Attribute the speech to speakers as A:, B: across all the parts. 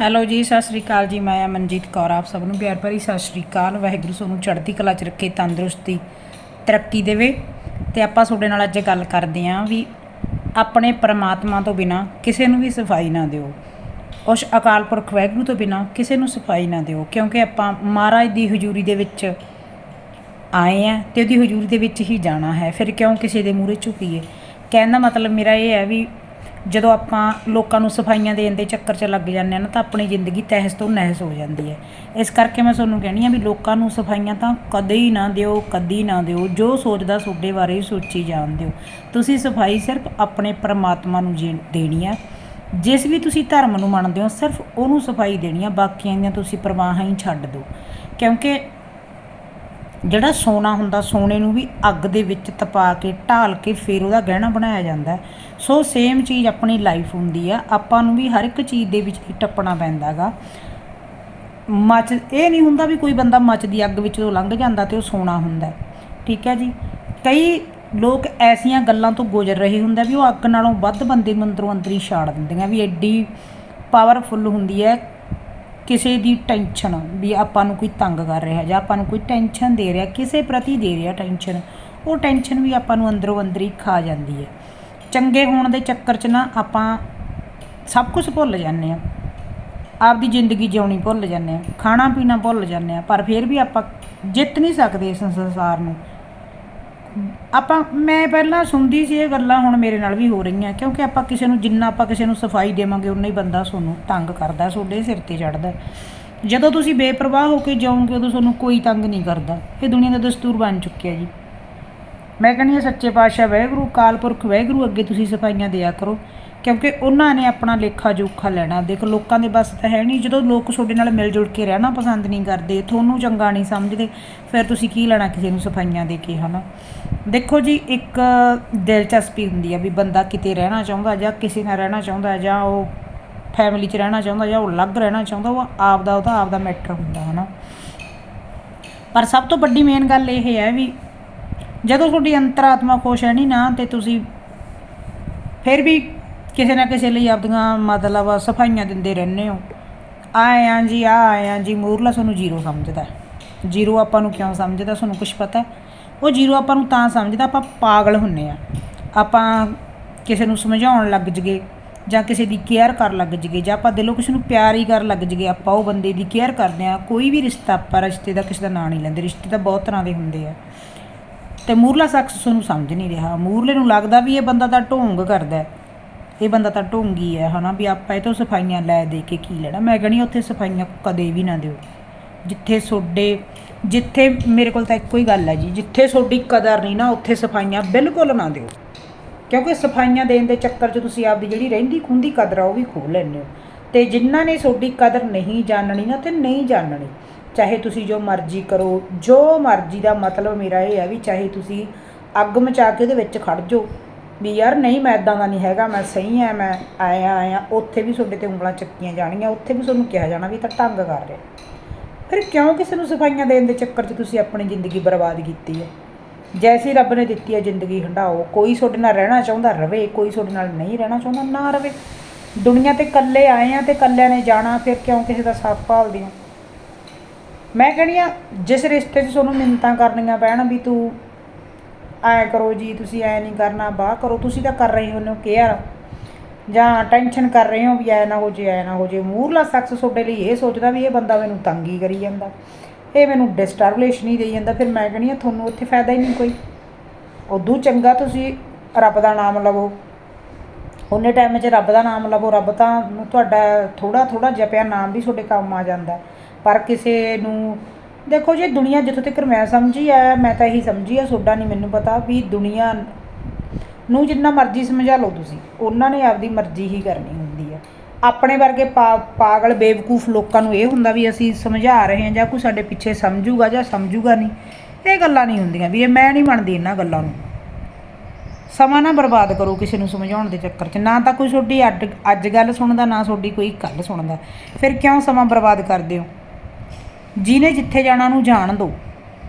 A: Hello ਜੀ, ਸਤਿ ਸ੍ਰੀ ਅਕਾਲ ਜੀ। ਮੈਂ ਮਨਜੀਤ ਕੌਰ, ਆਪ ਸਭ ਨੂੰ ਪਿਆਰ ਭਰੀ ਸਤਿ ਸ੍ਰੀ ਅਕਾਲ। ਵਾਹਿਗੁਰੂ ਤੁਹਾਨੂੰ ਚੜ੍ਹਦੀ ਕਲਾ 'ਚ ਰੱਖੇ, ਤੰਦਰੁਸਤੀ, ਤਰੱਕੀ ਦੇਵੇ। ਤੇ ਆਪਾਂ ਤੁਹਾਡੇ ਨਾਲ ਅੱਜ ਗੱਲ ਕਰਦੇ ਆਂ ਵੀ ਆਪਣੇ ਪਰਮਾਤਮਾ ਤੋਂ ਬਿਨਾ ਕਿਸੇ ਨੂੰ ਵੀ ਸਫ਼ਾਈ ਨਾ ਦਿਓ। ਉਸ ਅਕਾਲ ਪੁਰਖ ਵਾਹਿਗੁਰੂ ਤੋਂ ਬਿਨਾ ਕਿਸੇ ਨੂੰ ਸਫ਼ਾਈ ਨਾ ਦਿਓ, ਕਿਉਂਕਿ ਆਪਾਂ ਮਹਾਰਾਜ ਦੀ ਹਜ਼ੂਰੀ ਦੇ ਵਿੱਚ ਆਏ ਆ ਤੇ ਉਹਦੀ ਹਜ਼ੂਰੀ ਦੇ ਵਿੱਚ ਹੀ ਜਾਣਾ ਹੈ। ਫਿਰ ਕਿਉਂ ਕਿਸੇ ਦੇ ਮੂਹਰੇ ਝੁਕੀਏ? ਕਹਿਣ ਦਾ ਮਤਲਬ ਮੇਰਾ ਇਹ ਹੈ ਵੀ ਜਦੋਂ ਆਪਾਂ ਲੋਕਾਂ ਨੂੰ ਸਫਾਈਆਂ ਦੇਣ ਦੇ ਚੱਕਰ 'ਚ ਲੱਗ ਜਾਂਦੇ ਆ ਨਾ, ਤਾਂ ਆਪਣੀ ਜ਼ਿੰਦਗੀ ਤਹਿਸ ਤੋਂ ਨਹਿਸ ਹੋ ਜਾਂਦੀ ਹੈ। ਇਸ ਕਰਕੇ ਮੈਂ ਤੁਹਾਨੂੰ ਕਹਿਣੀ ਆ ਵੀ ਲੋਕਾਂ ਨੂੰ ਸਫਾਈਆਂ ਤਾਂ ਕਦੇ ਹੀ ਨਾ ਦਿਓ, ਕਦੀ ਨਾ ਦਿਓ, ਜੋ ਸੋਚਦਾ ਤੁਹਾਡੇ ਬਾਰੇ ਹੀ ਸੋਚੀ ਜਾਣ ਦਿਓ। ਤੁਸੀਂ ਸਫ਼ਾਈ ਸਿਰਫ ਆਪਣੇ ਪਰਮਾਤਮਾ ਨੂੰ ਜੀ- ਦੇਣੀ ਆ ਜਿਸ ਵੀ ਤੁਸੀਂ ਧਰਮ ਨੂੰ ਮੰਨਦੇ ਹੋ, ਸਿਰਫ ਉਹਨੂੰ ਸਫ਼ਾਈ ਦੇਣੀ ਆ ਬਾਕੀਆਂ ਦੀਆਂ ਤੁਸੀਂ ਪਰਵਾਹਾਂ ਹੀ ਛੱਡ ਦਿਓ। ਕਿਉਂਕਿ ਜਿਹੜਾ ਸੋਨਾ ਹੁੰਦਾ, ਸੋਨੇ ਨੂੰ ਵੀ ਅੱਗ ਦੇ ਵਿੱਚ ਤਪਾ ਕੇ, ਢਾਲ ਕੇ ਫਿਰ ਉਹਦਾ ਗਹਿਣਾ ਬਣਾਇਆ ਜਾਂਦਾ ਹੈ। ਸੋ ਸੇਮ ਚੀਜ਼ ਆਪਣੀ ਲਾਈਫ ਹੁੰਦੀ ਆ। ਆਪਾਂ ਨੂੰ ਵੀ ਹਰ ਇੱਕ ਚੀਜ਼ ਦੇ ਵਿੱਚ ਹੀ ਟੱਪਣਾ ਪੈਂਦਾਗਾ ਮੱਚ, ਇਹ ਨਹੀਂ ਹੁੰਦਾ ਵੀ ਕੋਈ ਬੰਦਾ ਮੱਚਦੀ ਅੱਗ ਵਿੱਚੋਂ ਲੰਘ ਜਾਂਦਾ ਤੇ ਉਹ ਸੋਨਾ ਹੁੰਦਾ। ਠੀਕ ਹੈ ਜੀ? ਕਈ ਲੋਕ ਐਸੀਆਂ ਗੱਲਾਂ ਤੋਂ ਗੁਜ਼ਰ ਰਹੇ ਹੁੰਦੇ ਵੀ ਉਹ ਅੱਗ ਨਾਲੋਂ ਵੱਧ ਬੰਦੇ ਨੂੰ ਅੰਦਰੋਂ ਅੰਦਰ ਹੀ ਛਾੜ ਦਿੰਦੀਆਂ ਵੀ ਐਡੀ ਪਾਵਰਫੁੱਲ ਹੁੰਦੀ ਹੈ ਕਿਸੇ ਦੀ ਟੈਨਸ਼ਨ ਵੀ ਆਪਾਂ ਨੂੰ ਕੋਈ ਤੰਗ ਕਰ ਰਿਹਾ ਜਾਂ ਆਪਾਂ ਨੂੰ ਕੋਈ ਟੈਨਸ਼ਨ ਦੇ ਰਿਹਾ, ਕਿਸੇ ਪ੍ਰਤੀ ਦੇ ਰਿਹਾ ਟੈਨਸ਼ਨ ਉਹ ਟੈਨਸ਼ਨ ਵੀ ਆਪਾਂ ਨੂੰ ਅੰਦਰੋਂ ਅੰਦਰ ਹੀ ਖਾ ਜਾਂਦੀ ਹੈ। ਚੰਗੇ ਹੋਣ ਦੇ ਚੱਕਰ 'ਚ ਨਾ ਆਪਾਂ ਸਭ ਕੁਝ ਭੁੱਲ ਜਾਂਦੇ ਆ ਆਪਦੀ ਜ਼ਿੰਦਗੀ ਜਿਉਣੀ ਭੁੱਲ ਜਾਂਦੇ ਆ ਖਾਣਾ ਪੀਣਾ ਭੁੱਲ ਜਾਂਦੇ ਆ ਪਰ ਫਿਰ ਵੀ ਆਪਾਂ ਜਿੱਤ ਨਹੀਂ ਸਕਦੇ ਇਸ ਸੰਸਾਰ ਨੂੰ। ਆਪਾਂ, ਮੈਂ ਪਹਿਲਾਂ ਸੁਣਦੀ ਸੀ ਇਹ ਗੱਲਾਂ, ਹੁਣ ਮੇਰੇ ਨਾਲ ਵੀ ਹੋ ਰਹੀਆਂ। ਕਿਉਂਕਿ ਆਪਾਂ ਕਿਸੇ ਨੂੰ ਜਿੰਨਾ ਆਪਾਂ ਕਿਸੇ ਨੂੰ ਸਫ਼ਾਈ ਦੇਵਾਂਗੇ, ਉਨਾ ਹੀ ਬੰਦਾ ਤੁਹਾਨੂੰ ਤੰਗ ਕਰਦਾ, ਤੁਹਾਡੇ ਸਿਰ ਤੇ ਚੜਦਾ ਜਦੋਂ ਤੁਸੀਂ ਬੇਪਰਵਾਹ ਹੋ ਕੇ ਜਾਓਗੇ, ਉਦੋਂ ਤੁਹਾਨੂੰ ਕੋਈ ਤੰਗ ਨਹੀਂ ਕਰਦਾ। ਇਹ ਦੁਨੀਆ ਦਾ ਦਸਤੂਰ ਬਣ ਚੁੱਕਿਆ ਜੀ। ਮੈਂ ਕਹਿੰਦੀ ਹਾਂ, ਸੱਚੇ ਪਾਤਸ਼ਾਹ ਵਾਹਿਗੁਰੂ ਕਾਲਪੁਰਖ ਵਾਹਿਗੁਰੂ, ਅੱਗੇ ਤੁਸੀਂ ਸਫਾਈਆਂ ਦਿਆ ਕਰੋ। ਕਿਉਂਕਿ ਉਹਨਾਂ ਨੇ ਆਪਣਾ ਲੇਖਾ ਜੋਖਾ ਲੈਣਾ। ਦੇਖ, ਲੋਕਾਂ ਦੇ ਬਸ ਤਾਂ ਹੈ ਨਹੀਂ। ਜਦੋਂ ਲੋਕ ਤੁਹਾਡੇ ਨਾਲ ਮਿਲ ਜੁਲ ਕੇ ਰਹਿਣਾ ਪਸੰਦ ਨਹੀਂ ਕਰਦੇ, ਤੁਹਾਨੂੰ ਚੰਗਾ ਨਹੀਂ ਸਮਝਦੇ, ਫਿਰ ਤੁਸੀਂ ਕੀ ਲੈਣਾ ਕਿਸੇ ਨੂੰ ਸਫਾਈਆਂ ਦੇ ਕੇ, ਹਨਾ? ਦੇਖੋ ਜੀ, ਇੱਕ ਦਿਲਚਸਪੀ ਹੁੰਦੀ ਆ ਵੀ ਬੰਦਾ ਕਿਤੇ ਰਹਿਣਾ ਚਾਹੁੰਦਾ ਜਾਂ ਕਿਸੇ ਨਾਲ ਰਹਿਣਾ ਚਾਹੁੰਦਾ ਜਾਂ ਉਹ ਫੈਮਿਲੀ 'ਚ ਰਹਿਣਾ ਚਾਹੁੰਦਾ ਜਾਂ ਉਹ ਅਲੱਗ ਰਹਿਣਾ ਚਾਹੁੰਦਾ, ਉਹ ਆਪ ਦਾ ਉਹਦਾ ਆਪ ਦਾ ਮੈਟਰ ਹੁੰਦਾ, ਹਨਾ? ਪਰ ਸਭ ਤੋਂ ਵੱਡੀ ਮੇਨ ਗੱਲ ਇਹ ਹੈ ਵੀ ਜਦੋਂ ਤੁਹਾਡੀ ਅੰਤਰਾਤਮਾ ਖੁਸ਼ ਹੈ ਨਹੀਂ ਨਾ, ਤੇ ਤੁਸੀਂ ਫਿਰ ਵੀ ਕਿਸੇ ਨਾ ਕਿਸੇ ਲਈ ਆਪਦੀਆਂ ਮਤਲਬ ਸਫਾਈਆਂ ਦਿੰਦੇ ਰਹਿੰਦੇ ਹੋ। ਆਇਆ ਜੀ, ਆ ਆਏ ਆ ਜੀ, ਮੂਰਲਾ ਤੁਹਾਨੂੰ ਜ਼ੀਰੋ ਸਮਝਦਾ ਜ਼ੀਰੋ ਆਪਾਂ ਨੂੰ ਕਿਉਂ ਸਮਝਦਾ, ਸਾਨੂੰ ਕੁਝ ਪਤਾ ਉਹ ਜ਼ੀਰੋ ਆਪਾਂ ਨੂੰ ਤਾਂ ਸਮਝਦਾ, ਆਪਾਂ ਪਾਗਲ ਹੁੰਨੇ ਆ। ਆਪਾਂ ਕਿਸੇ ਨੂੰ ਸਮਝਾਉਣ ਲੱਗ ਜਗੇ, ਜਾਂ ਕਿਸੇ ਦੀ ਕੇਅਰ ਕਰਨ ਲੱਗ ਜਗੇ, ਜਾਂ ਆਪਾਂ ਦਿਲੋਂ ਕਿਸੇ ਨੂੰ ਪਿਆਰ ਹੀ ਕਰਨ ਲੱਗ ਜਗੇ, ਆਪਾਂ ਉਹ ਬੰਦੇ ਦੀ ਕੇਅਰ ਕਰਦੇ ਆ। ਕੋਈ ਵੀ ਰਿਸ਼ਤਾ ਆਪਾਂ ਰਿਸ਼ਤੇ ਦਾ ਕਿਸੇ ਦਾ ਨਾਂ ਨਹੀਂ ਲੈਂਦੇ, ਰਿਸ਼ਤੇ ਤਾਂ ਬਹੁਤ ਤਰ੍ਹਾਂ ਦੇ ਹੁੰਦੇ ਆ। ਤੇ ਮੂਰਲਾ ਸ਼ਖਸ ਨੂੰ ਸਮਝ ਨਹੀਂ ਰਿਹਾ। ਮੂਰਲੇ ਨੂੰ ਲੱਗਦਾ ਵੀ ਇਹ ਬੰਦਾ ਤਾਂ ਢੋਂਗ ਕਰਦਾ ਹੈ। ਇਹ ਬੰਦਾ ਤਾਂ ਢੋਂਗੀ ਹੈ, ਹਨਾ? ਵੀ ਆਪਾਂ ਇਹ ਤੋਂ ਸਫਾਈਆਂ ਲੈ ਦੇ ਕੇ ਕੀ ਲੈਣਾ? ਮੈਂ ਕਹਿੰਦੀ ਉੱਥੇ ਸਫਾਈਆਂ ਕਦੇ ਵੀ ਨਾ ਦਿਓ। ਜਿੱਥੇ ਸੋਡੇ, ਜਿੱਥੇ ਮੇਰੇ ਕੋਲ ਤਾਂ ਇੱਕੋ ਹੀ ਗੱਲ ਹੈ ਜੀ, ਜਿੱਥੇ ਤੁਹਾਡੀ ਕਦਰ ਨਹੀਂ ਨਾ, ਉੱਥੇ ਸਫਾਈਆਂ ਬਿਲਕੁਲ ਨਾ ਦਿਓ। ਕਿਉਂਕਿ ਸਫਾਈਆਂ ਦੇਣ ਦੇ ਚੱਕਰ 'ਚ ਤੁਸੀਂ ਆਪਦੀ ਜਿਹੜੀ ਰਹਿੰਦੀ ਖੁੰਦੀ ਕਦਰ ਆ, ਉਹ ਵੀ ਖੋਹ ਲੈਂਦੇ ਹੋ। ਤੇ ਜਿਨ੍ਹਾਂ ਨੇ ਤੁਹਾਡੀ ਕਦਰ ਨਹੀਂ ਜਾਣਨੀ ਨਾ, ਤੇ ਨਹੀਂ ਜਾਣਨੀ। ਚਾਹੇ ਤੁਸੀਂ ਜੋ ਮਰਜ਼ੀ ਕਰੋ, ਜੋ ਮਰਜ਼ੀ ਦਾ ਮਤਲਬ ਮੇਰਾ ਇਹ ਹੈ ਵੀ ਚਾਹੇ ਤੁਸੀਂ ਅੱਗ ਮਚਾ ਕੇ ਉਹਦੇ ਵਿੱਚ ਖੜ ਜਾਓ, ਵੀ ਯਾਰ ਨਹੀਂ ਮੈਂ ਇਦਾਂ ਦਾ ਨਹੀਂ ਹੈਗਾ, ਮੈਂ ਸਹੀ ਆ ਮੈਂ ਆਇਆ ਆਇਆ ਉੱਥੇ ਵੀ ਤੁਹਾਡੇ ਤੇ ਉਂਗਲਾਂ ਚੱਕੀਆਂ ਜਾਣਗੀਆਂ, ਉੱਥੇ ਵੀ ਤੁਹਾਨੂੰ ਕਿਹਾ ਜਾਣਾ ਵੀ ਤਾਂ ਢੰਗ ਕਰ ਰਿਹਾ। ਫਿਰ ਕਿਉਂ ਕਿਸੇ ਨੂੰ ਸਫਾਈਆਂ ਦੇਣ ਦੇ ਚੱਕਰ 'ਚ ਤੁਸੀਂ ਆਪਣੀ ਜ਼ਿੰਦਗੀ ਬਰਬਾਦ ਕੀਤੀ ਹੈ? ਜੈਸੀ ਰੱਬ ਨੇ ਦਿੱਤੀ ਹੈ ਜ਼ਿੰਦਗੀ ਹੰਡਾਓ ਕੋਈ ਤੁਹਾਡੇ ਨਾਲ ਰਹਿਣਾ ਚਾਹੁੰਦਾ ਰਵੇ, ਕੋਈ ਤੁਹਾਡੇ ਨਾਲ ਨਹੀਂ ਰਹਿਣਾ ਚਾਹੁੰਦਾ, ਨਾ ਰਵੇ। ਦੁਨੀਆ ਤੇ ਇਕੱਲੇ ਆਏ ਆ ਤੇ ਇਕੱਲਿਆਂ ਨੇ ਜਾਣਾ, ਫਿਰ ਕਿਉਂ ਕਿਸੇ ਦਾ ਸਾਥ ਭਾਲਦੇ ਹੋ? ਮੈਂ ਕਹਿੰਦੀ ਆ, ਜਿਸ ਰਿਸ਼ਤੇ 'ਚ ਤੁਹਾਨੂੰ ਮਿੰਨਤਾਂ ਕਰਨੀਆਂ ਪੈਣ ਵੀ ਤੂੰ ਐ ਕਰੋ ਜੀ, ਤੁਸੀਂ ਐ ਨਹੀਂ ਕਰਨਾ, ਬਾਹ ਕਰੋ, ਤੁਸੀਂ ਤਾਂ ਕਰ ਰਹੇ ਹੋ ਕੇਅਰ ਜਾਂ ਟੈਨਸ਼ਨ ਕਰ ਰਹੇ ਹੋ ਵੀ ਐ ਨਾ ਹੋ ਜੇ, ਐ ਨਾ ਹੋ ਜੇ। ਮੂਰਲਾ ਸ਼ਖਸ ਤੁਹਾਡੇ ਲਈ ਇਹ ਸੋਚਦਾ ਵੀ ਇਹ ਬੰਦਾ ਮੈਨੂੰ ਤੰਗ ਹੀ ਕਰੀ ਜਾਂਦਾ। ਇਹ ਮੈਨੂੰ ਡਿਸਟਰਬਲੇਸ਼ਨ ਹੀ ਦੇਈ ਜਾਂਦਾ। ਫਿਰ ਮੈਂ ਕਹਿੰਦੀ ਆ, ਤੁਹਾਨੂੰ ਉੱਥੇ ਫਾਇਦਾ ਹੀ ਨਹੀਂ ਕੋਈ। ਉਦੋਂ ਚੰਗਾ ਤੁਸੀਂ ਰੱਬ ਦਾ ਨਾਮ ਲਵੋ। ਉਹਨੇ ਟਾਈਮ 'ਚ ਰੱਬ ਦਾ ਨਾਮ ਲਵੋ। ਰੱਬ ਤਾਂ ਤੁਹਾਡਾ ਥੋੜਾ ਥੋੜਾ ਜਪਿਆ ਨਾਮ ਵੀ ਤੁਹਾਡੇ ਕੰਮ ਆ ਜਾਂਦਾ। ਪਰ ਕਿਸੇ ਨੂੰ, ਦੇਖੋ ਜੀ, ਦੁਨੀਆ ਜਿੱਥੋਂ ਤੱਕ ਮੈਂ ਸਮਝੀ ਆ ਮੈਂ ਤਾਂ ਇਹੀ ਸਮਝੀ ਆ ਤੁਹਾਡਾ ਨਹੀਂ ਮੈਨੂੰ ਪਤਾ ਵੀ ਦੁਨੀਆ ਨੂੰ ਜਿੰਨਾ ਮਰਜ਼ੀ ਸਮਝਾ ਲਓ ਤੁਸੀਂ, ਉਹਨਾਂ ਨੇ ਆਪਦੀ ਮਰਜ਼ੀ ਹੀ ਕਰਨੀ ਹੁੰਦੀ ਆ ਆਪਣੇ ਵਰਗੇ ਪਾ- ਪਾਗਲ, ਬੇਵਕੂਫ ਲੋਕਾਂ ਨੂੰ ਇਹ ਹੁੰਦਾ ਵੀ ਅਸੀਂ ਸਮਝਾ ਰਹੇ ਹਾਂ ਜਾਂ ਕੋਈ ਸਾਡੇ ਪਿੱਛੇ ਸਮਝੂਗਾ ਜਾਂ ਸਮਝੂਗਾ ਨਹੀਂ ਇਹ ਗੱਲਾਂ ਨਹੀਂ ਹੁੰਦੀਆਂ ਵੀ ਇਹ ਮੈਂ ਨਹੀਂ ਮੰਨਦੀ ਇਹਨਾਂ ਗੱਲਾਂ ਨੂੰ। ਸਮਾਂ ਨਾ ਬਰਬਾਦ ਕਰੋ ਕਿਸੇ ਨੂੰ ਸਮਝਾਉਣ ਦੇ ਚੱਕਰ 'ਚ, ਨਾ ਤਾਂ ਕੋਈ ਤੁਹਾਡੀ ਅੱਡ, ਅੱਜ ਗੱਲ ਸੁਣਦਾ, ਨਾ ਤੁਹਾਡੀ ਕੋਈ ਗੱਲ ਸੁਣਦਾ। ਫਿਰ ਕਿਉਂ ਸਮਾਂ ਬਰਬਾਦ ਕਰਦੇ ਹੋ? ਜਿਹਨੇ ਜਿੱਥੇ ਜਾਣਾ ਨੂੰ ਜਾਣ ਦਿਓ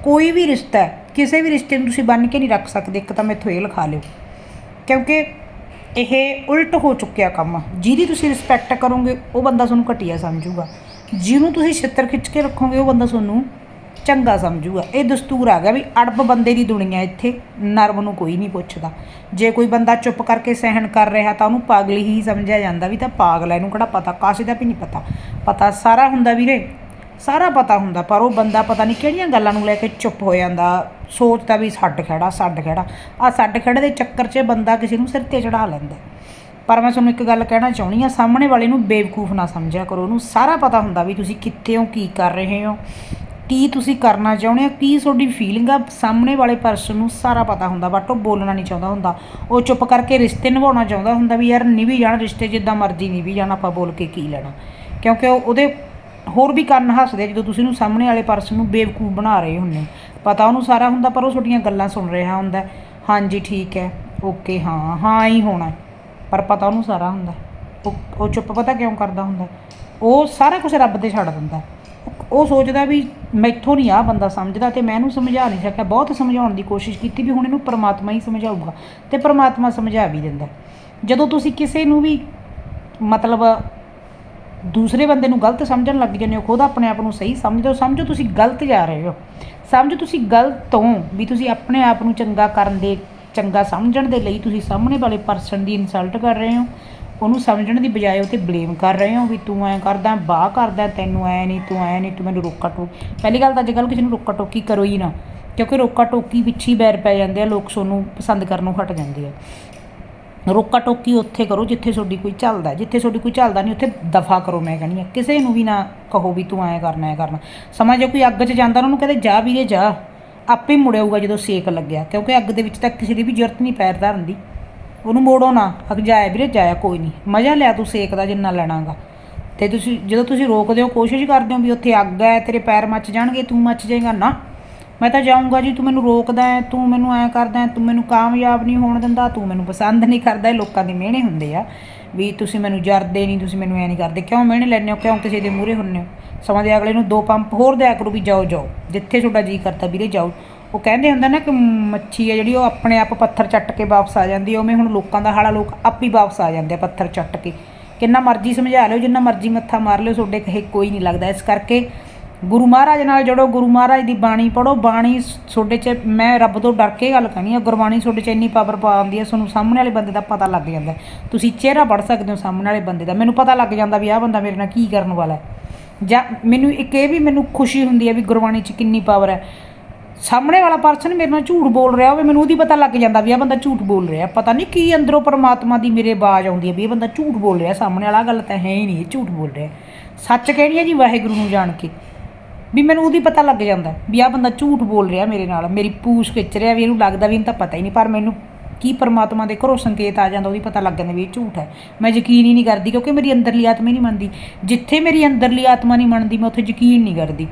A: ਕੋਈ ਵੀ ਰਿਸ਼ਤਾ ਹੈ, ਕਿਸੇ ਵੀ ਰਿਸ਼ਤੇ ਨੂੰ ਤੁਸੀਂ ਬੰਨ ਕੇ ਨਹੀਂ ਰੱਖ ਸਕਦੇ ਇੱਕ ਤਾਂ ਮੈਥੋਂ ਇਹ ਲਿਖਾ ਲਿਓ। ਕਿਉਂਕਿ ਇਹ ਉਲਟ ਹੋ ਚੁੱਕਿਆ ਕੰਮ ਜਿਹਦੀ ਤੁਸੀਂ ਰਿਸਪੈਕਟ ਕਰੋਗੇ ਉਹ ਬੰਦਾ ਤੁਹਾਨੂੰ ਘਟੀਆ ਸਮਝੂਗਾ। ਜਿਹਨੂੰ ਤੁਸੀਂ ਛਿੱਤਰ ਖਿੱਚ ਕੇ ਰੱਖੋਗੇ ਉਹ ਬੰਦਾ ਤੁਹਾਨੂੰ ਚੰਗਾ ਸਮਝੂਗਾ। ਇਹ ਦਸਤੂਰ ਆ ਗਿਆ ਵੀ ਅੜਬ ਬੰਦੇ ਦੀ ਦੁਨੀਆ ਇੱਥੇ ਨਰਮ ਨੂੰ ਕੋਈ ਨਹੀਂ ਪੁੱਛਦਾ। ਜੇ ਕੋਈ ਬੰਦਾ ਚੁੱਪ ਕਰਕੇ ਸਹਿਣ ਕਰ ਰਿਹਾ ਤਾਂ ਉਹਨੂੰ ਪਾਗਲ ਹੀ ਸਮਝਿਆ ਜਾਂਦਾ ਵੀ ਤਾਂ ਪਾਗਲ ਹੈ ਇਹਨੂੰ ਕਿਹੜਾ ਪਤਾ? ਕਾਸੇ ਦਾ ਵੀ ਨਹੀਂ ਪਤਾ। ਪਤਾ ਸਾਰਾ ਹੁੰਦਾ ਵੀਰੇ ਸਾਰਾ ਪਤਾ ਹੁੰਦਾ, ਪਰ ਉਹ ਬੰਦਾ ਪਤਾ ਨਹੀਂ ਕਿਹੜੀਆਂ ਗੱਲਾਂ ਨੂੰ ਲੈ ਕੇ ਚੁੱਪ ਹੋ ਜਾਂਦਾ। ਸੋਚਦਾ ਵੀ ਛੱਡ ਖੜਾ ਛੱਡ ਖੜਾ। ਆ ਛੱਡ ਖੜੇ ਦੇ ਚੱਕਰ 'ਚ ਬੰਦਾ ਕਿਸੇ ਨੂੰ ਸਿਰ ਤੇ ਚੜਾ ਲੈਂਦਾ। ਪਰ ਮੈਂ ਤੁਹਾਨੂੰ ਇੱਕ ਗੱਲ ਕਹਿਣਾ ਚਾਹੁੰਦੀ ਆ ਸਾਹਮਣੇ ਵਾਲੇ ਨੂੰ ਬੇਵਕੂਫ ਨਾ ਸਮਝਿਆ ਕਰੋ। ਉਹਨੂੰ ਸਾਰਾ ਪਤਾ ਹੁੰਦਾ ਵੀ ਤੁਸੀਂ ਕਿੱਥੇ ਹੋ, ਕੀ ਕਰ ਰਹੇ ਹੋ, ਕੀ ਤੁਸੀਂ ਕਰਨਾ ਚਾਹੁੰਦੇ ਹੋ, ਕੀ ਤੁਹਾਡੀ ਫੀਲਿੰਗ ਆ। ਸਾਹਮਣੇ ਵਾਲੇ ਪਰਸਨ ਨੂੰ ਸਾਰਾ ਪਤਾ ਹੁੰਦਾ ਬਟ ਉਹ ਬੋਲਣਾ ਨਹੀਂ ਚਾਹੁੰਦਾ ਹੁੰਦਾ। ਉਹ ਚੁੱਪ ਕਰਕੇ ਰਿਸ਼ਤੇ ਨਿਭਾਉਣਾ ਚਾਹੁੰਦਾ ਹੁੰਦਾ ਵੀ ਯਾਰ ਨਿਭੀ ਜਾਣ, ਰਿਸ਼ਤੇ ਜਿੱਦਾਂ ਮਰਜ਼ੀ ਨਿਭੀ ਜਾਣ, ਆਪਾਂ ਬੋਲ ਕੇ ਕੀ ਲੈਣਾ। ਕਿਉਂਕਿ ਉਹ ਉਹਦੇ ਹੋਰ ਵੀ ਕੰਨ ਹੱਸਦੇ ਜਦੋਂ ਤੁਸੀਂ ਉਹਨੂੰ ਸਾਹਮਣੇ ਵਾਲੇ ਪਰਸਨ ਨੂੰ ਬੇਵਕੂਫ ਬਣਾ ਰਹੇ ਹੁੰਦੇ ਹੋ। ਪਤਾ ਉਹਨੂੰ ਸਾਰਾ ਹੁੰਦਾ, ਪਰ ਉਹ ਤੁਹਾਡੀਆਂ ਗੱਲਾਂ ਸੁਣ ਰਿਹਾ ਹੁੰਦਾ। ਹਾਂਜੀ, ਠੀਕ ਹੈ, ਓਕੇ, ਹਾਂ ਹਾਂ ਹੀ ਹੋਣਾ। ਪਰ ਪਤਾ ਉਹਨੂੰ ਸਾਰਾ ਹੁੰਦਾ। ਉਹ ਉਹ ਚੁੱਪ ਪਤਾ ਕਿਉਂ ਕਰਦਾ ਹੁੰਦਾ? ਉਹ ਸਾਰਾ ਕੁਝ ਰੱਬ ਤੇ ਛੱਡ ਦਿੰਦਾ। ਉਹ- ਸੋਚਦਾ ਵੀ ਮੈਥੋਂ ਨਹੀਂ ਆ ਬੰਦਾ ਸਮਝਦਾ ਤੇ ਮੈਂ ਇਹਨੂੰ ਸਮਝਾ ਨਹੀਂ ਸਕਿਆ। ਬਹੁਤ ਸਮਝਾਉਣ ਦੀ ਕੋਸ਼ਿਸ਼ ਕੀਤੀ ਵੀ ਹੁਣ ਇਹਨੂੰ ਪਰਮਾਤਮਾ ਹੀ ਸਮਝਾਊਗਾ ਤੇ ਪਰਮਾਤਮਾ ਸਮਝਾ ਵੀ ਦਿੰਦਾ। ਜਦੋਂ ਤੁਸੀਂ ਕਿਸੇ ਨੂੰ ਵੀ ਮਤਲਬ ਦੂਸਰੇ ਬੰਦੇ ਨੂੰ ਗਲਤ ਸਮਝਣ ਲੱਗ ਜਾਂਦੇ ਹੋ, ਖੁਦ ਆਪਣੇ ਆਪ ਨੂੰ ਸਹੀ ਸਮਝਦੇ ਹੋ ਸਮਝੋ ਤੁਸੀਂ ਗਲਤ ਜਾ ਰਹੇ ਹੋ। ਸਮਝੋ ਤੁਸੀਂ ਗਲਤ ਹੋ ਵੀ ਤੁਸੀਂ ਆਪਣੇ ਆਪ ਨੂੰ ਚੰਗਾ ਕਰਨ ਦੇ, ਚੰਗਾ ਸਮਝਣ ਦੇ ਲਈ ਤੁਸੀਂ ਸਾਹਮਣੇ ਵਾਲੇ ਪਰਸਨ ਦੀ ਇਨਸਲਟ ਕਰ ਰਹੇ ਹੋ। ਉਹਨੂੰ ਸਮਝਣ ਦੀ ਬਜਾਏ ਉਹ ਤੇ ਬਲੇਮ ਕਰ ਰਹੇ ਹੋ ਵੀ ਤੂੰ ਐਂ ਕਰਦਾ, ਬਾਹ ਕਰਦਾ, ਤੈਨੂੰ ਐ ਨਹੀਂ, ਤੂੰ ਐ ਨਹੀਂ, ਤੂੰ ਮੈਨੂੰ ਰੋਕਾ ਟੋਕ। ਪਹਿਲੀ ਗੱਲ ਤਾਂ ਅੱਜ ਕੱਲ੍ਹ ਕਿਸੇ ਨੂੰ ਰੋਕਾ ਟੋਕੀ ਕਰੋ ਹੀ ਨਾ, ਕਿਉਂਕਿ ਰੋਕਾ ਟੋਕੀ ਪਿੱਛੇ ਹੀ ਬੈਰ ਪੈ ਜਾਂਦੇ ਆ, ਲੋਕ ਸੋਨੂੰ ਪਸੰਦ ਕਰਨ ਨੂੰ ਹਟ ਜਾਂਦੇ ਆ। ਰੋਕਾ ਟੋਕੀ ਉੱਥੇ ਕਰੋ, ਜਿੱਥੇ ਤੁਹਾਡੀ ਕੋਈ ਚੱਲਦਾ ਜਿੱਥੇ ਤੁਹਾਡੀ ਕੋਈ ਚੱਲਦਾ ਨਹੀਂ, ਉੱਥੇ ਦਫਾ ਕਰੋ, ਮੈਂ ਕਹਿੰਦੀ ਆ ਕਿਸੇ ਨੂੰ ਵੀ ਨਾ ਕਹੋ ਵੀ ਤੂੰ ਐਂ ਕਰਨਾ, ਐ ਕਰਨਾ। ਸਮਾਂ ਜੇ ਕੋਈ ਅੱਗ 'ਚ ਜਾਂਦਾ ਉਹਨੂੰ ਕਹਿੰਦੇ, ਜਾ ਵੀਰੇ, ਜਾ। ਆਪੇ ਹੀ ਮੁੜਿਆਊਗਾ ਜਦੋਂ ਸੇਕ ਲੱਗਿਆ। ਕਿਉਂਕਿ ਅੱਗ ਦੇ ਵਿੱਚ ਤਾਂ ਕਿਸੇ ਦੀ ਵੀ ਜ਼ਰੂਰਤ ਨਹੀਂ ਪੈਰ ਧਰਨ ਦੀ। ਉਹਨੂੰ ਮੋੜੋ ਨਾ। ਅੱਗ ਜਾਇਆ ਵੀਰੇ, ਜਾਇਆ, ਕੋਈ ਨਹੀਂ। ਮਜ਼ਾ ਲਿਆ ਤੂੰ ਸੇਕ ਦਾ ਜਿੰਨਾ ਲੈਣਾਗਾ ਤੇ ਤੁਸੀਂ, ਜਦੋਂ ਤੁਸੀਂ ਰੋਕਦੇ ਹੋ, ਕੋਸ਼ਿਸ਼ ਕਰਦੇ ਹੋ ਵੀ ਉੱਥੇ ਅੱਗ ਹੈ, ਤੇਰੇ ਪੈਰ ਮੱਚ ਜਾਣਗੇ, ਤੂੰ ਮੱਚ ਜਾਏਗਾ, ਨਾ। ਮੈਂ ਤਾਂ ਜਾਊਂਗਾ ਜੀ, ਤੂੰ ਮੈਨੂੰ ਰੋਕਦਾ ਹੈ ਤੂੰ ਮੈਨੂੰ ਐਂ ਕਰਦਾ ਹੈ ਤੂੰ ਮੈਨੂੰ ਕਾਮਯਾਬ ਨਹੀਂ ਹੋਣ ਦਿੰਦਾ, ਤੂੰ ਮੈਨੂੰ ਪਸੰਦ ਨਹੀਂ ਕਰਦਾ, ਇਹ ਲੋਕਾਂ ਦੇ ਮਿਹਣੇ ਹੁੰਦੇ ਆ। ਵੀ ਤੁਸੀਂ ਮੈਨੂੰ ਜਰਦੇ ਨਹੀਂ, ਤੁਸੀਂ ਮੈਨੂੰ ਐ ਨਹੀਂ ਕਰਦੇ, ਕਿਉਂ ਮਿਹਣੇ ਲੈਂਦੇ ਹੋ, ਕਿਉਂ ਕਿਸੇ ਦੇ ਮੂਹਰੇ ਹੁੰਨੇ ਹੋ? ਸਮਾਂ ਦੇ ਅਗਲੇ ਨੂੰ ਦੋ ਪੰਪ ਹੋਰ ਦਿਆ ਕਰੋ ਵੀ ਜਾਓ ਜਾਓ, ਜਿੱਥੇ ਤੁਹਾਡਾ ਜੀ ਕਰਦਾ ਵੀਰੇ ਜਾਓ। ਉਹ ਕਹਿੰਦੇ ਹੁੰਦਾ ਨਾ ਕਿ ਮੱਛੀ ਆ ਜਿਹੜੀ, ਉਹ ਆਪਣੇ ਆਪ ਪੱਥਰ ਚੱਟ ਕੇ ਵਾਪਸ ਆ ਜਾਂਦੀ ਹੈ ਉਵੇਂ ਹੁਣ ਲੋਕਾਂ ਦਾ ਹਾਲਾ ਲੋਕ ਆਪ ਹੀ ਵਾਪਸ ਆ ਜਾਂਦੇ ਆ ਪੱਥਰ ਚੱਟ ਕੇ। ਕਿੰਨਾ ਮਰਜ਼ੀ ਸਮਝਾ ਲਿਓ, ਜਿੰਨਾ ਮਰਜ਼ੀ ਮੱਥਾ ਮਾਰ ਲਿਓ, ਤੁਹਾਡੇ ਕਹੇ ਕੋਈ ਨਹੀਂ ਲੱਗਦਾ। ਇਸ ਕਰਕੇ ਗੁਰੂ ਮਹਾਰਾਜ ਨਾਲ ਜੜੋ, ਗੁਰੂ ਮਹਾਰਾਜ ਦੀ ਬਾਣੀ ਪੜੋ। ਬਾਣੀ ਤੁਹਾਡੇ 'ਚ, ਮੈਂ ਰੱਬ ਤੋਂ ਡਰ ਕੇ ਗੱਲ ਕਹਿਣੀ ਆ, ਗੁਰਬਾਣੀ ਤੁਹਾਡੇ 'ਚ ਇੰਨੀ ਪਾਵਰ ਪਾ ਆਉਂਦੀ ਹੈ ਤੁਹਾਨੂੰ ਸਾਹਮਣੇ ਵਾਲੇ ਬੰਦੇ ਦਾ ਪਤਾ ਲੱਗ ਜਾਂਦਾ ਤੁਸੀਂ ਚਿਹਰਾ ਪੜ ਸਕਦੇ ਹੋ ਸਾਹਮਣੇ ਵਾਲੇ ਬੰਦੇ ਦਾ। ਮੈਨੂੰ ਪਤਾ ਲੱਗ ਜਾਂਦਾ ਵੀ ਆਹ ਬੰਦਾ ਮੇਰੇ ਨਾਲ ਕੀ ਕਰਨ ਵਾਲਾ ਹੈ। ਜਾਂ ਮੈਨੂੰ ਇੱਕ ਇਹ ਵੀ ਮੈਨੂੰ ਖੁਸ਼ੀ ਹੁੰਦੀ ਹੈ ਵੀ ਗੁਰਬਾਣੀ 'ਚ ਕਿੰਨੀ ਪਾਵਰ ਹੈ। ਸਾਹਮਣੇ ਵਾਲਾ ਪਰਸਨ ਮੇਰੇ ਨਾਲ ਝੂਠ ਬੋਲ ਰਿਹਾ ਹੋਵੇ, ਮੈਨੂੰ ਉਹਦੀ ਪਤਾ ਲੱਗ ਜਾਂਦਾ ਵੀ ਆਹ ਬੰਦਾ ਝੂਠ ਬੋਲ ਰਿਹਾ। ਪਤਾ ਨਹੀਂ ਕੀ ਅੰਦਰੋਂ ਪਰਮਾਤਮਾ ਦੀ ਮੇਰੇ ਆਵਾਜ਼ ਆਉਂਦੀ ਹੈ ਵੀ ਇਹ ਬੰਦਾ ਝੂਠ ਬੋਲ ਰਿਹਾ, ਸਾਹਮਣੇ ਵਾਲਾ ਗੱਲ ਤਾਂ ਹੈ ਹੀ ਨਹੀਂ, ਇਹ ਝੂਠ ਬੋਲ ਰਿਹਾ। ਸੱਚ ਕਹਿਣੀ ਹੈ ਜੀ ਵਾਹਿਗੁਰੂ ਨੂੰ ਜਾਣ ਕੇ। ਵੀ ਮੈਨੂੰ ਉਹਦੀ ਪਤਾ ਲੱਗ ਜਾਂਦਾ ਵੀ ਆਹ ਬੰਦਾ ਝੂਠ ਬੋਲ ਰਿਹਾ ਮੇਰੇ ਨਾਲ, ਮੇਰੀ ਪੂਛ ਖਿੱਚ ਰਿਹਾ ਵੀ ਇਹਨੂੰ ਲੱਗਦਾ ਵੀ ਇਹਨੂੰ ਤਾਂ ਪਤਾ ਹੀ ਨਹੀਂ, ਪਰ ਮੈਨੂੰ ਕੀ ਪਰਮਾਤਮਾ ਦੇ ਘਰੋਂ ਸੰਕੇਤ ਆ ਜਾਂਦਾ, ਉਹਦੀ ਪਤਾ ਲੱਗ ਜਾਂਦਾ ਵੀ ਇਹ ਝੂਠ ਹੈ। ਮੈਂ ਯਕੀਨ ਹੀ ਨਹੀਂ ਕਰਦੀ ਕਿਉਂਕਿ ਮੇਰੀ ਅੰਦਰਲੀ ਆਤਮਾ ਹੀ ਨਹੀਂ ਮੰਨਦੀ। ਜਿੱਥੇ ਮੇਰੀ ਅੰਦਰਲੀ ਆਤਮਾ ਨਹੀਂ ਮੰਨਦੀ, ਮੈਂ ਉੱਥੇ ਯਕੀਨ ਨਹੀਂ ਕਰਦੀ।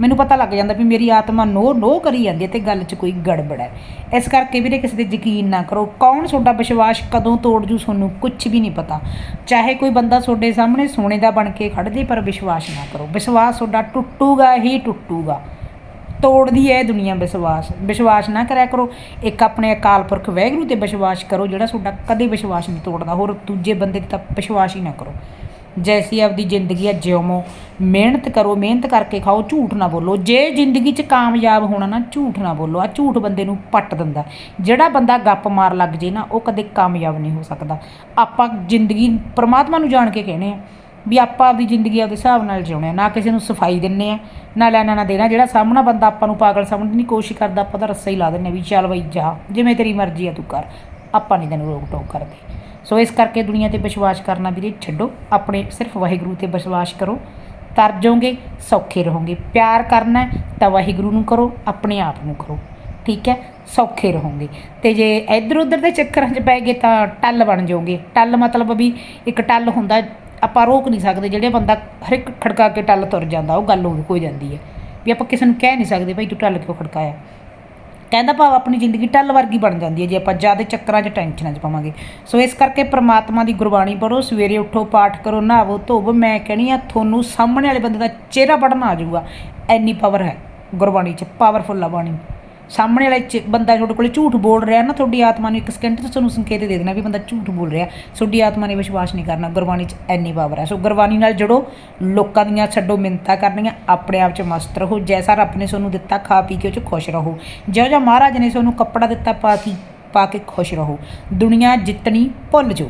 A: ਮੈਨੂੰ ਪਤਾ ਲੱਗ ਜਾਂਦਾ ਵੀ ਮੇਰੀ ਆਤਮਾ ਨੋ ਨੋ ਕਰੀ ਜਾਂਦੀ ਹੈ ਤੇ ਗੱਲ 'ਚ ਕੋਈ ਗੜਬੜ ਹੈ। ਇਸ ਕਰਕੇ ਵੀਰੇ ਕਿਸੇ ਤੇ ਯਕੀਨ ਨਾ ਕਰੋ। ਕੌਣ ਤੁਹਾਡਾ ਵਿਸ਼ਵਾਸ ਕਦੋਂ ਤੋੜ ਜੂ ਤੁਹਾਨੂੰ ਕੁਝ ਵੀ ਨਹੀਂ ਪਤਾ। ਚਾਹੇ ਕੋਈ ਬੰਦਾ ਤੁਹਾਡੇ ਸਾਹਮਣੇ ਸੋਨੇ ਦਾ ਬਣ ਕੇ ਖੜ ਜੇ, ਪਰ ਵਿਸ਼ਵਾਸ ਨਾ ਕਰੋ। ਵਿਸ਼ਵਾਸ ਤੁਹਾਡਾ ਟੁੱਟੂਗਾ, ਹੀ ਟੁੱਟੂਗਾ। ਤੋੜਦੀ ਹੈ ਦੁਨੀਆ ਵਿਸ਼ਵਾਸ। ਵਿਸ਼ਵਾਸ ਨਾ ਕਰਿਆ ਕਰੋ। ਇੱਕ ਆਪਣੇ ਅਕਾਲ ਪੁਰਖ ਵਾਹਿਗੁਰੂ ਤੇ ਵਿਸ਼ਵਾਸ ਕਰੋ, ਜਿਹੜਾ ਤੁਹਾਡਾ ਕਦੇ ਵਿਸ਼ਵਾਸ ਨਹੀਂ ਤੋੜਦਾ। ਹੋਰ ਦੂਜੇ ਬੰਦੇ ਤੇ ਤਾਂ ਵਿਸ਼ਵਾਸ ਹੀ ਨਾ ਕਰੋ। ਜੈਸੀ ਆਪਦੀ ਜ਼ਿੰਦਗੀ ਹੈ ਜਿਉਮੋ ਮਿਹਨਤ ਕਰੋ, ਮਿਹਨਤ ਕਰਕੇ ਖਾਓ, ਝੂਠ ਨਾ ਬੋਲੋ। ਜੇ ਜ਼ਿੰਦਗੀ 'ਚ ਕਾਮਯਾਬ ਹੋਣਾ ਨਾ, ਝੂਠ ਨਾ ਬੋਲੋ। ਆ ਝੂਠ ਬੰਦੇ ਨੂੰ ਪੱਟ ਦਿੰਦਾ। ਜਿਹੜਾ ਬੰਦਾ ਗੱਪ ਮਾਰ ਲੱਗ ਜੇ ਨਾ, ਉਹ ਕਦੇ ਕਾਮਯਾਬ ਨਹੀਂ ਹੋ ਸਕਦਾ। ਆਪਾਂ ਜ਼ਿੰਦਗੀ ਪ੍ਰਮਾਤਮਾ ਨੂੰ ਜਾਣ ਕੇ ਕਹਿੰਦੇ ਆ ਵੀ ਆਪਾਂ ਆਪਦੀ ਜ਼ਿੰਦਗੀ ਆਪਦੇ ਹਿਸਾਬ ਨਾਲ ਜਿਉਣੇ ਆ। ਨਾ ਕਿਸੇ ਨੂੰ ਸਫ਼ਾਈ ਦਿੰਨੇ ਆ, ਨਾ ਲੈਣਾ ਨਾ ਦੇਣਾ। ਜਿਹੜਾ ਸਾਹਮਣਾ ਬੰਦਾ ਆਪਾਂ ਨੂੰ ਪਾਗਲ ਸਮਝਣ ਦੀ ਕੋਸ਼ਿਸ਼ ਕਰਦਾ, ਆਪਾਂ ਤਾਂ ਰੱਸਾ ਹੀ ਲਾ ਦਿੰਨੇ ਆ ਵੀ ਚੱਲ ਬਈ ਜਾ, ਜਿਵੇਂ ਤੇਰੀ ਮਰਜ਼ੀ ਆ ਤੂੰ ਕਰ। ਆਪਾਂ ਨਹੀਂ ਤੈਨੂੰ ਰੋਕ ਟੋਕ ਕਰਦੇ। ਸੋ ਇਸ ਕਰਕੇ ਦੁਨੀਆ ਤੇ ਵਿਸ਼ਵਾਸ ਕਰਨਾ ਵੀਰੇ ਛੱਡੋ, ਆਪਣੇ ਸਿਰਫ ਵਾਹਿਗੁਰੂ ਤੇ ਵਿਸ਼ਵਾਸ ਕਰੋ। ਤਰ ਜਾਓਗੇ, ਸੌਖੇ ਰਹੋਗੇ। ਪਿਆਰ ਕਰਨਾ ਤਾਂ ਵਾਹਿਗੁਰੂ ਨੂੰ ਕਰੋ, ਆਪਣੇ ਆਪ ਨੂੰ ਕਰੋ। ਠੀਕ ਹੈ, ਸੌਖੇ ਰਹੋਗੇ। ਤੇ ਜੇ ਇੱਧਰ ਉੱਧਰ ਦੇ ਚੱਕਰਾਂ 'ਚ ਪੈ ਗਏ ਤਾਂ ਟੱਲ ਬਣ ਜਾਓਗੇ। ਟੱਲ ਮਤਲਬ ਵੀ ਇੱਕ ਟੱਲ ਹੁੰਦਾ, ਆਪਾਂ ਰੋਕ ਨਹੀਂ ਸਕਦੇ। ਜਿਹੜੇ ਬੰਦਾ ਹਰ ਇੱਕ ਖੜਕਾ ਕੇ ਟੱਲ ਤੁਰ ਜਾਂਦਾ, ਉਹ ਗੱਲ ਹੋ ਜਾਂਦੀ ਹੈ। ਵੀ ਆਪਾਂ ਕਿਸੇ ਨੂੰ ਕਹਿ ਨਹੀਂ ਸਕਦੇ, ਭਾਈ ਤੂੰ ਟੱਲ ਕਿਉਂ ਖੜਕਾਇਆ? ਕਹਿੰਦਾ ਭਾਵ ਆਪਣੀ ਜ਼ਿੰਦਗੀ ਟੱਲ ਵਰਗੀ ਬਣ ਜਾਂਦੀ ਹੈ, ਜੇ ਆਪਾਂ ਜ਼ਿਆਦਾ ਚੱਕਰਾਂ 'ਚ ਟੈਨਸ਼ਨਾਂ 'ਚ ਪਾਵਾਂਗੇ। ਸੋ ਇਸ ਕਰਕੇ ਪ੍ਰਮਾਤਮਾ ਦੀ ਗੁਰਬਾਣੀ ਪੜੋ ਸਵੇਰੇ ਉੱਠੋ, ਪਾਠ ਕਰੋ, ਨਹਾਵੋ, ਧੋਵੋ, ਮੈਂ ਕਹਿਣੀ ਆ, ਤੁਹਾਨੂੰ ਸਾਹਮਣੇ ਵਾਲੇ ਬੰਦੇ ਦਾ ਚਿਹਰਾ ਪੜਨਾ ਆ ਜਾਊਗਾ। ਐਨੀ ਪਾਵਰ ਹੈ ਗੁਰਬਾਣੀ 'ਚ ਪਾਵਰਫੁੱਲ ਆ ਬਾਣੀ। ਸਾਹਮਣੇ ਵਾਲਾ ਚ ਬੰਦਾ ਤੁਹਾਡੇ ਕੋਲ ਝੂਠ ਬੋਲ ਰਿਹਾ ਨਾ, ਤੁਹਾਡੀ ਆਤਮਾ ਨੂੰ ਇੱਕ ਸਕਿੰਟ 'ਚ ਤੁਹਾਨੂੰ ਸੰਕੇਤ ਦੇ ਦੇਣਾ ਵੀ ਬੰਦਾ ਝੂਠ ਬੋਲ ਰਿਹਾ। ਤੁਹਾਡੀ ਆਤਮਾ ਨੇ ਵਿਸ਼ਵਾਸ ਨਹੀਂ ਕਰਨਾ, ਗੁਰਬਾਣੀ 'ਚ ਐਨੀ ਪਾਵਰ ਹੈ। ਸੋ ਗੁਰਬਾਣੀ ਨਾਲ ਜੜੋ, ਲੋਕਾਂ ਦੀਆਂ ਛੱਡੋ ਮਿੰਤਾ ਕਰਨੀਆਂ, ਆਪਣੇ ਆਪ 'ਚ ਮਸਤ ਰਹੋ, ਜੈਸਾ ਰੱਬ ਨੇ ਤੁਹਾਨੂੰ ਦਿੱਤਾ, ਖਾ ਪੀ ਕੇ ਉਹ 'ਚ ਖੁਸ਼ ਰਹੋ। ਜਿਉਂ ਜਿਹਾ ਮਹਾਰਾਜ ਨੇ ਤੁਹਾਨੂੰ ਕੱਪੜਾ ਦਿੱਤਾ, ਪਾ ਕੇ ਪਾ ਕੇ ਖੁਸ਼ ਰਹੋ। ਦੁਨੀਆ ਜਿੱਤਣੀ ਭੁੱਲ ਜਾਓ।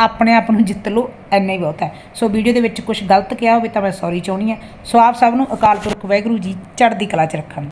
A: ਆਪਣੇ ਆਪ ਨੂੰ ਜਿੱਤ ਲਓ ਐਨਾ ਹੀ ਬਹੁਤ ਹੈ। ਸੋ ਵੀਡੀਓ ਦੇ ਵਿੱਚ ਕੁਝ ਗਲਤ ਕਿਹਾ ਹੋਵੇ ਤਾਂ ਮੈਂ ਸੌਰੀ ਚਾਹੁੰਦੀ ਹਾਂ। ਸੋ ਆਪ ਸਭ ਨੂੰ ਅਕਾਲ ਪੁਰਖ ਵਾਹਿਗੁਰੂ ਜੀ, ਚੜ੍ਹਦੀ ਕਲਾ 'ਚ ਰੱਖਣ।